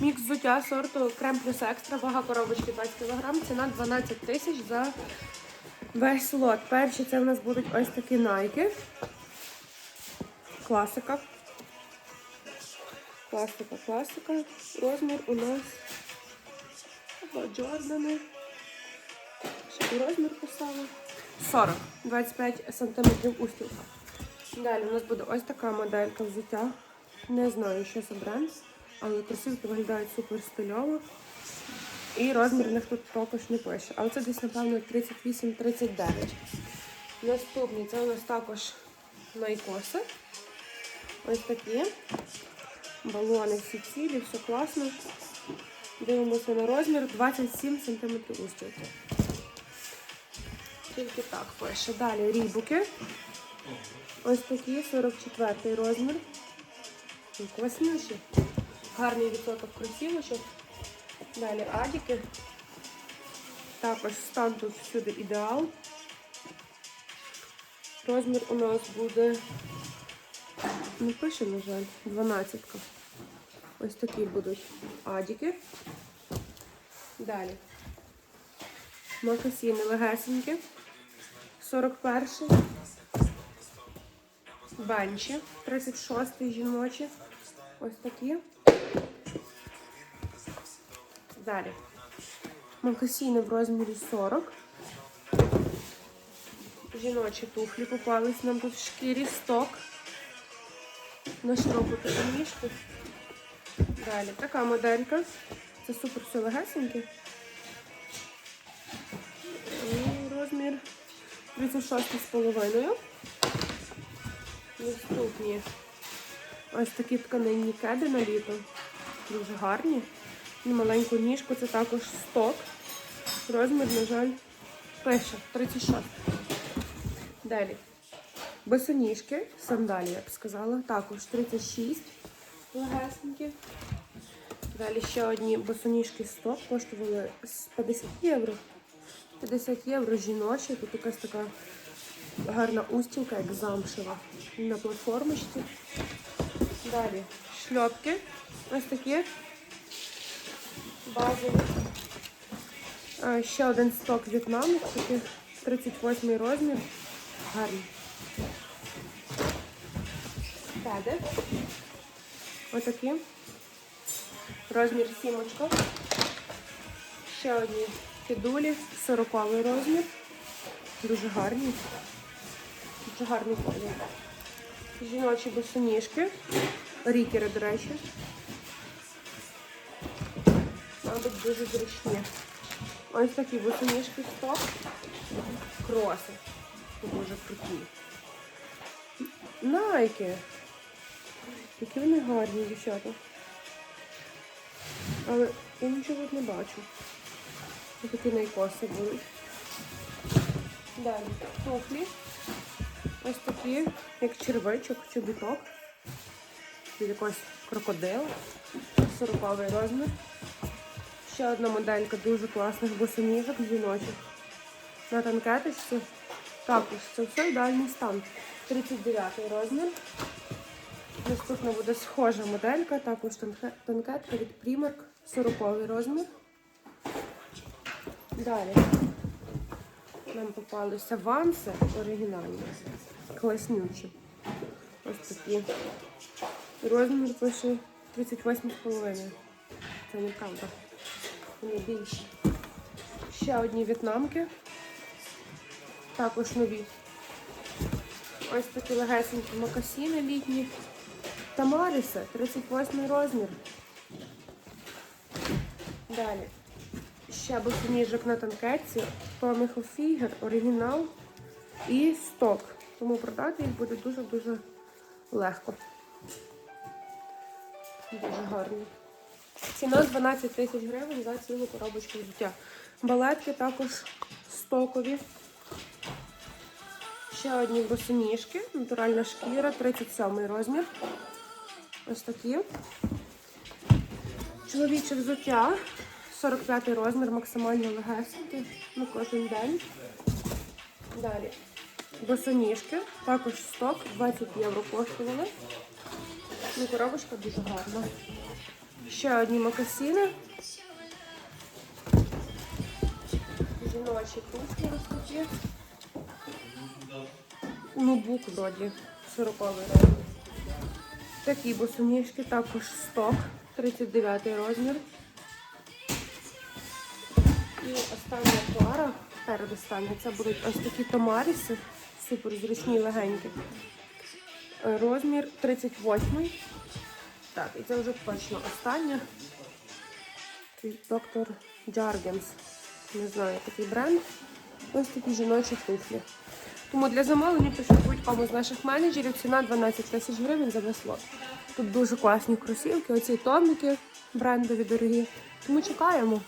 Мікс взуття сорту Крем плюс екстра, вага коробочки 20 кг, ціна 12 тисяч за весь лот. Перші це в нас будуть ось такі найки. Класика. Класика, класика. Розмір у нас Джордани. Ще розмір писала. 40, 25 см устілка. Далі у нас буде ось така моделька взуття. Не знаю, що це бренд, але кросівки виглядають супер стильово. І розмір в них тут також не пише. Але це десь, напевно, 38-39. Наступні це у нас також найкоси. Ось такі. Балони всі цілі, все класно. Дивимося на розмір 27 см устілки. Тільки так пише. Далі рібуки. Ось такі 44 розмір. Класніші. Гарний відсоток кросівочок. Далі адіки. Також стан тут всюди ідеал. Розмір у нас буде, не пише, на жаль, 12. Ось такі будуть адіки. Далі. Макасіни легесенькі. 41-й. Бенчі. 36-й жіночі. Ось такі. Далі. Макасіни в розмірі 40. Жіночі туфлі попались нам тут в шкірі сток. На широку ніжку. Далі така моделька. Це супер все легесеньке. Розмір 36,5. Наступні ось такі тканинні кеди на літо. Дуже гарні. І маленьку ніжку це також сток. Розмір, на жаль, пише 36. Далі. Босоніжки, сандалі, я б сказала. Також 36 легесенькі. Далі ще одні босоніжки сток коштували 50 євро. 50 євро жіночі. Тут якась така гарна устілка, як замшева. На платформочці. Далі шльопки. Ось такі. Базові. А, ще один сток В'єтнаму, такий 38 розмір. Гарний. Кеди. Отакі. Розмір сімочка. Ще одні підулі, 40 розмір. Дуже гарні. Дуже гарний колір. Жіночі босоніжки. Рікери, до речі. Мабуть, дуже зручні. Ось такі босоніжки стоп. Кроси. Дуже круті. Найки. Які вони гарні, дівчата. Але я нічого не бачу. Ось такі найкоси будуть. Далі туфлі. Ось такі, як червичок, чобіток. Якогось крокодила. 40 розмір. Ще одна моделька дуже класних босоніжок жіночих. На танкеточці. Також це все ідеальний стан. 39 розмір. Наступна буде схожа моделька, також танкетка від Primark, 40 розмір. Далі нам попалися ванси оригінальні, класнючі. Ось такі. Розмір пише 38,5. Це неправда. Вони більші. Ще одні в'єтнамки. Також нові. Ось такі легесенькі макасіни літні. Тамаріси, 38 розмір. Далі. Ще босоніжок на танкетці, Tommy Hilfiger, оригінал і сток. Тому продати їх буде дуже-дуже легко. Дуже гарні. Ціна 12 тисяч гривень за цілу коробочку взуття. Балетки також стокові. Ще одні босоніжки, натуральна шкіра, 37 розмір. Ось такі. Чоловіче взуття, 45 розмір, максимально легесенький, на кожен день. Далі. Босоніжки, також сток, 20 євро коштували. Ну, коробочка дуже гарна. Ще одні макасини. Жіночі туфлі такі. Нубук вроді 40 розмір. Такі босоніжки, також сток, 39 розмір. І остання пара, передостання, це будуть ось такі томаріси, супер зручні, легенькі. Розмір 38. Так, і це вже точно остання. Доктор Джаргенс. Не знаю, такий бренд. Ось такі жіночі туфлі. Тому для замовлення пишіть будь-кому з наших менеджерів. Ціна 12 тисяч гривень за весло. Тут дуже класні кросівки, оці томіки брендові дорогі. Тому чекаємо.